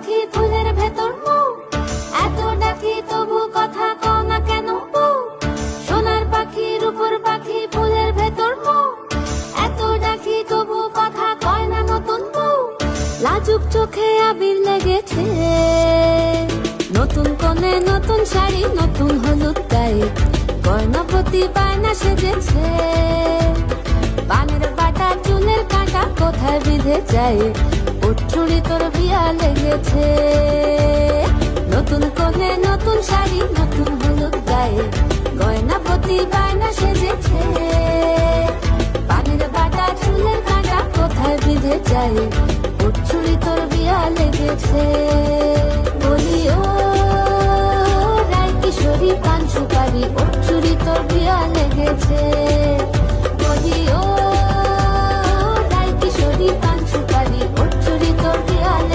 পাখি ফুলের ভেতর মৌ। এত ডাকি তবু কথা কও না কেন বউ সোনার পাখি, রূপর পাখি ফুলের ভেতর মৌ। এত ডাকি তবু কথা কয় না নতুন বউ লাজুক চোখে আবির লেগেছে। নতুন কোণে নতুন শাড়ি, নতুন হলুদ গায়ে গয়না প্রতি বায়না সেজেছে। পানের বাটা, চুলের কাঁটা কোথায় বিঁধে যায়? উঠুড়ি তোর লেগেছে। নতুন কোণে নতুন শাড়ি, নতুন হলুদ গায়ে। গয়না প্রতি বায়না সেজেছে। পানের বাটা, চুলের কাঁটা কোথায় বিঁধে যায়? উঠুড়ি তোর বিয়া লেগেছে। বলি, ও রায় কিশোরী পান সুপারি উঠুড়ি তোর বিয়া লেগেছে।